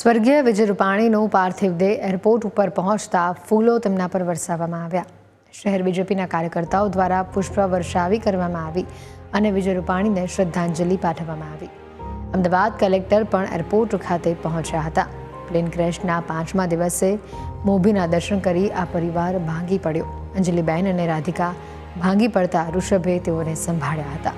સ્વર્ગીય વિજય રૂપાણીનો પાર્થિવ દેહ એરપોર્ટ ઉપર પહોંચતા ફૂલો તેમના પર વરસાવવામાં આવ્યા. શહેર બીજેપીના કાર્યકર્તાઓ દ્વારા પુષ્પ વર્ષાવી કરવામાં આવી અને વિજય રૂપાણીને શ્રદ્ધાંજલિ પાઠવવામાં આવી. અમદાવાદ કલેક્ટર પણ એરપોર્ટ ખાતે પહોંચ્યા હતા. પ્લેન ક્રેશના પાંચમા દિવસે મોભીના દર્શન કરી આ પરિવાર ભાંગી પડ્યો. અંજલિબેન અને રાધિકા ભાંગી પડતા ઋષભે તેઓને સંભાળ્યા હતા.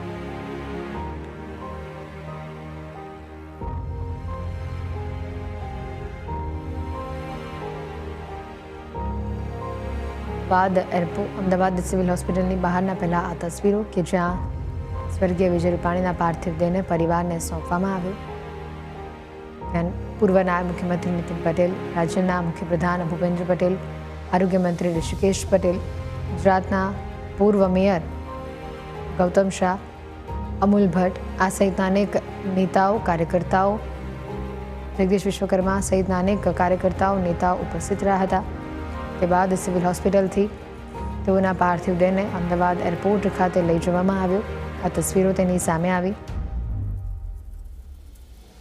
બાદ એરપોર્ટ અમદાવાદ સિવિલ હોસ્પિટલની બહારના પહેલા આ તસવીરો કે જ્યાં સ્વર્ગીય વિજય રૂપાણીના પાર્થિવ દેહને પરિવારને સોંપવામાં આવ્યો. પૂર્વ નાયબ મુખ્યમંત્રી નીતિન પટેલ, રાજ્યના મુખ્યપ્રધાન ભૂપેન્દ્ર પટેલ, આરોગ્ય મંત્રી ઋષિકેશ પટેલ, ગુજરાતના પૂર્વ મેયર ગૌતમ શાહ, અમૂલ ભટ્ટ, આ સહિતના અનેક નેતાઓ, કાર્યકર્તાઓ, જગદીશ વિશ્વકર્મા સહિતના અનેક કાર્યકર્તાઓ, નેતાઓ ઉપસ્થિત રહ્યા હતા. તે બાદ સિવિલ હોસ્પિટલથી તેઓના પાર્થિવ દેહને અમદાવાદ એરપોર્ટ ખાતે લઈ જવામાં આવ્યો. આ તસવીરો તેની સામે આવી.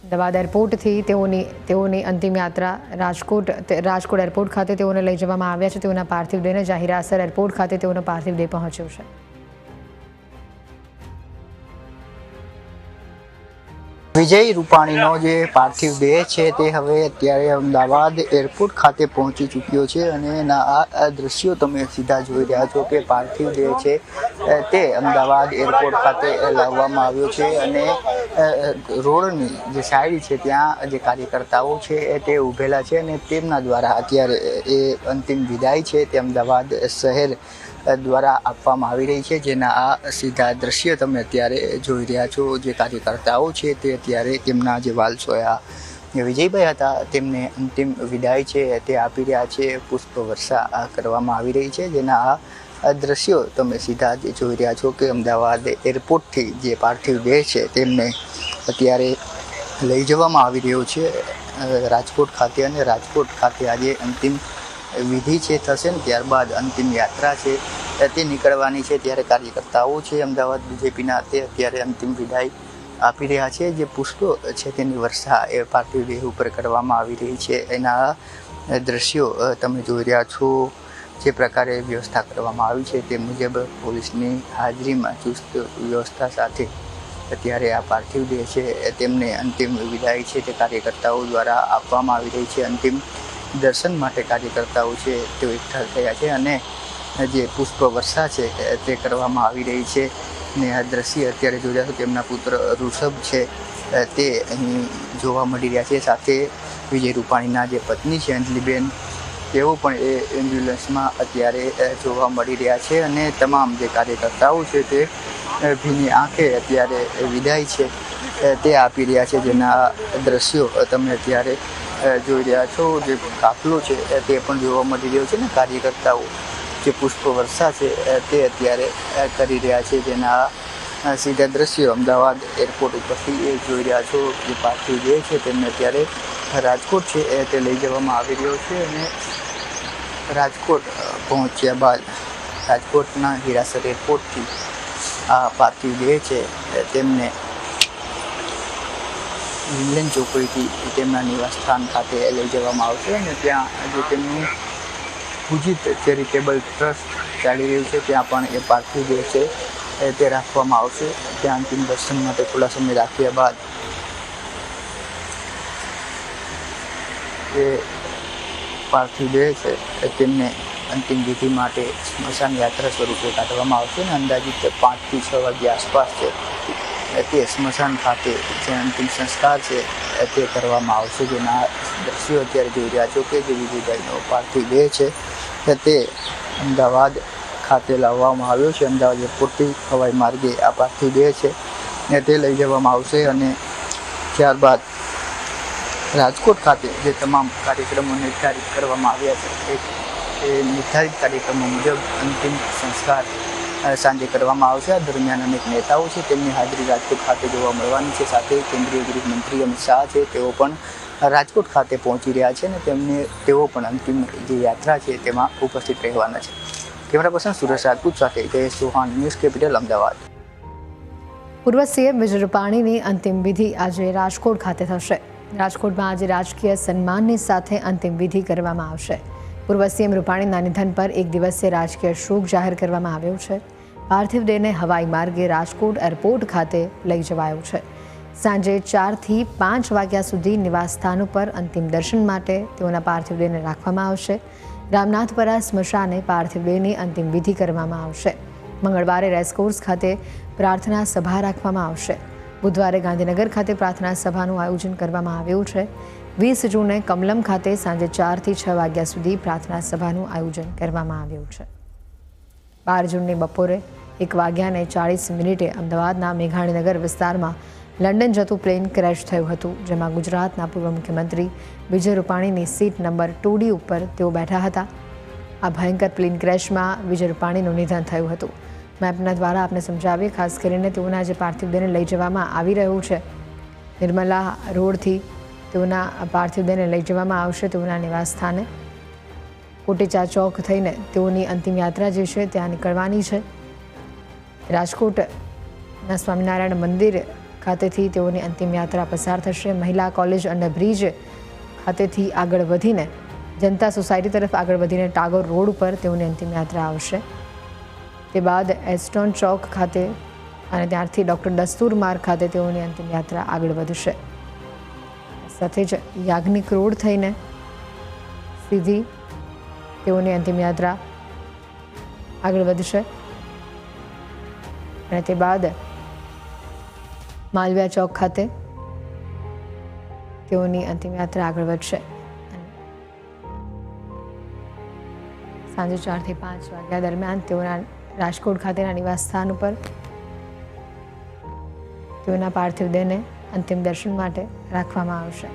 અમદાવાદ એરપોર્ટથી તેઓની તેઓની અંતિમ યાત્રા રાજકોટ રાજકોટ એરપોર્ટ ખાતે તેઓને લઈ જવામાં આવ્યા છે. તેઓના પાર્થિવ દેહને જાહેરાસર એરપોર્ટ ખાતે તેઓનો પાર્થિવ દેહ પહોંચ્યો છે. વિજય રૂપાણીનો જે પાર્થિવ દેહ છે તે હવે અત્યારે અમદાવાદ એરપોર્ટ ખાતે પહોંચી ચૂક્યો છે અને એના આ દ્રશ્યો તમે સીધા જોઈ રહ્યા છો કે પાર્થિવ દેહ છે તે અમદાવાદ એરપોર્ટ ખાતે લાવવામાં આવ્યો છે અને રોડની જે સાઈડ છે ત્યાં જે કાર્યકર્તાઓ છે તે ઊભેલા છે અને તેમના દ્વારા અત્યારે એ અંતિમ વિદાય છે તે અમદાવાદ શહેર દ્વારા આપવામાં આવી રહી છે, જેના આ સીધા દ્રશ્ય તમે અત્યારે જોઈ રહ્યા છો. જે કાર્યકર્તાઓ છે તે અત્યારે તેમના જે વાલસોયા વિજયભાઈ હતા, તેમને અંતિમ વિદાય છે તે આપી રહ્યા છે. પુષ્પ વર્ષા આ કરવામાં આવી રહી છે, જેના આ દ્રશ્યો તમે સીધા જ જોઈ રહ્યા છો કે અમદાવાદ એરપોર્ટથી જે પાર્થિવ દેહ છે તેમને અત્યારે લઈ જવામાં આવી રહ્યો છે. રાજકોટ ખાતે અને રાજકોટ ખાતે આજે અંતિમ વિધિ છે, થશે ને ત્યારબાદ અંતિમ યાત્રા છે. તે નીકળવાની છે, ત્યારે કાર્યકર્તાઓ છે, અમદાવાદ બીજેપીના તે અત્યારે અંતિમ વિદાય આપી રહ્યા છે. જે પુષ્પો છે, તેની વર્ષા એ પાર્થિવ દેહ ઉપર કરવામાં આવી રહી છે. એના દ્રશ્યો તમે જોઈ રહ્યા છો જે પ્રકારે વ્યવસ્થા કરવામાં આવી છે, તે મુજબ પોલીસની હાજરીમાં ચુસ્ત વ્યવસ્થા સાથે અત્યારે આ પાર્થિવ દેહ છે તેમને અંતિમ વિદાય છે, તે કાર્યકર્તાઓ દ્વારા આપવામાં આવી રહી છે. અંતિમ દર્શન માટે કાર્યકર્તાઓ છે તેઓ એકઠા થયા છે અને જે પુષ્પ વર્ષા છે તે કરવામાં આવી રહી છે ને આ દ્રશ્ય અત્યારે જોયા તો તેમના પુત્ર ઋષભ છે તે અહીં જોવા મળી રહ્યા છે. સાથે વિજય રૂપાણીના જે પત્ની છે, અંજલિબેન, તેઓ પણ એ એમ્બ્યુલન્સમાં અત્યારે જોવા મળી રહ્યા છે અને તમામ જે કાર્યકર્તાઓ છે તે ભીની આંખે અત્યારે વિદાય છે તે આપી રહ્યા છે જેના દ્રશ્યો તમે અત્યારે જોઈ રહ્યા છો, જે કાફલો છે તે પણ જોવા મળી રહ્યો છે ને કાર્યકર્તાઓ. જે પુષ્પ વર્ષા છે તે અત્યારે કરી રહ્યા છે. જેના સીધા દ્રશ્યો અમદાવાદ એરપોર્ટ ઉપરથી એ જોઈ રહ્યા છો જે પાર્થિવ દેહ છે, તેમને અત્યારે રાજકોટ છે તે લઈ જવામાં આવી રહ્યો છે અને રાજકોટ પહોંચ્યા બાદ રાજકોટના હીરાસર એરપોર્ટથી આ પાર્થિવ દેહ છે તેમને વિમલેન ચોકડીથી તેમના નિવાસસ્થાન ખાતે લઈ જવામાં આવશે અને ત્યાં જે તેમનું પૂજિત ચેરિટેબલ ટ્રસ્ટ ચાલી રહ્યું છે. ત્યાં પણ એ પાર્થિવ દેહ છે તે રાખવામાં આવશે. ત્યાં અંતિમ દર્શન માટે થોડા સમય રાખ્યા બાદ એ પાર્થિવ દેહ છે તેમને અંતિમ વિધિ માટે સ્મશાન યાત્રા સ્વરૂપે કાઢવામાં આવશે અને અંદાજિત પાંચથી છ વાગ્યા આસપાસ છે. તે સ્મશાન ખાતે જે અંતિમ સંસ્કાર છે તે કરવામાં આવશે જેના દ્રશ્યો અત્યારે જોઈ રહ્યા છો કે જે વિજયભાઈનો પાર્થિવ દેહ છે તે અમદાવાદ ખાતે લાવવામાં આવ્યો છે. અમદાવાદ એરપોર્ટથી હવાઈ માર્ગે આ પાર્થિવ દેહ છે, ને તે લઈ જવામાં આવશે અને ત્યારબાદ રાજકોટ ખાતે જે તમામ કાર્યક્રમો નિર્ધારિત કરવામાં આવ્યા છે, એ- નિર્ધારિત કાર્યક્રમો મુજબ અંતિમ સંસ્કાર સાંજે કરવામાં આવશે. આ દરમિયાન અનેક નેતાઓ છે, તેમની હાજરી રાજકોટ ખાતે જોવા મળવાની છે. સાથે કેન્દ્રીય ગૃહમંત્રી અમિત શાહ છે, તેઓ પણ રાજકોટ ખાતે પહોંચી રહ્યા છે અને તેમને, તેઓ પણ અંતિમ જે યાત્રા છે, તેમાં ઉપસ્થિત રહેવાના છે. કેમેરા પર્સન સુરેશ રાજપૂત સાથે જયેશ ચૌહાણ, ન્યૂઝ કેપિટલ, અમદાવાદ. પૂર્વ સીએમ વિજય રૂપાણીની અંતિમ વિધિ આજે રાજકોટ ખાતે થશે. રાજકોટમાં આજે રાજકીય સન્માનની સાથે અંતિમ વિધિ કરવામાં આવશે. પૂર્વ સીએમ રૂપાણીના નિધન પર એક દિવસીય રાજકીય શોક જાહેર કરવામાં આવ્યો છે. પાર્થિવ દેહને હવાઈ માર્ગે રાજકોટ એરપોર્ટ ખાતે લઈ જવાયો છે. સાંજે ચારથી પાંચ વાગ્યા સુધી નિવાસસ્થાન ઉપર અંતિમ દર્શન માટે તેઓના પાર્થિવ દેહને રાખવામાં આવશે. રામનાથપરા સ્મશાને પાર્થિવ દેહની અંતિમ વિધિ કરવામાં આવશે. મંગળવારે રેસકોર્સ ખાતે પ્રાર્થના સભા રાખવામાં આવશે. બુધવારે ગાંધીનગર ખાતે પ્રાર્થના સભાનું આયોજન કરવામાં આવ્યું છે. વીસ જૂને કમલમ ખાતે સાંજે ચારથી છ વાગ્યા સુધી પ્રાર્થના સભાનું આયોજન કરવામાં આવ્યું છે. બાર જૂનની બપોરે એક વાગ્યાને ચાળીસ મિનિટે અમદાવાદના મેઘાણીનગર વિસ્તારમાં લંડન જતું પ્લેન ક્રેશ થયું હતું, જેમાં ગુજરાતના પૂર્વ મુખ્યમંત્રી વિજય રૂપાણીની સીટ નંબર ટુ ડી ઉપર તેઓ બેઠા હતા. આ ભયંકર પ્લેન ક્રેશમાં વિજય રૂપાણીનું નિધન થયું હતું. મેપના દ્વારા આપને સમજાવીએ, ખાસ કરીને તેઓના જે પાર્થિવ દેહને લઈ જવામાં આવી રહ્યું છે. નિર્મલા રોડથી તેઓના પાર્થિવ દેહને લઈ જવામાં આવશે તેઓના નિવાસ સ્થાને કોટેચા ચોક થઈને તેઓની અંતિમ યાત્રા જે છે ત્યાં નીકળવાની છે. રાજકોટના સ્વામિનારાયણ મંદિર ખાતેથી તેઓની અંતિમ યાત્રા પસાર થશે. મહિલા કોલેજ અને બ્રિજ ખાતેથી આગળ વધીને જનતા સોસાયટી તરફ આગળ વધીને ટાગોર રોડ ઉપર તેઓની અંતિમ યાત્રા આવશે. તે બાદ એસ્ટોન ચોક ખાતે અને ત્યારથી ડૉક્ટર દસ્તુર માર્ગ ખાતે તેઓની અંતિમ યાત્રા આગળ વધશે. સાથે જ યાજ્ઞિક રોડ થઈને સીધી તેઓની અંતિમ યાત્રા આગળ વધશે. અને તે બાદ માલવ્યા ચોક ખાતે તેઓની અંતિમ યાત્રા આગળ વધશે. સાંજે ચારથી પાંચ વાગ્યા દરમિયાન તેઓના રાજકોટ ખાતેના નિવાસ સ્થાન ઉપર તેઓના પાર્થિવ દેહને અંતિમ દર્શન માટે રાખવામાં આવશે.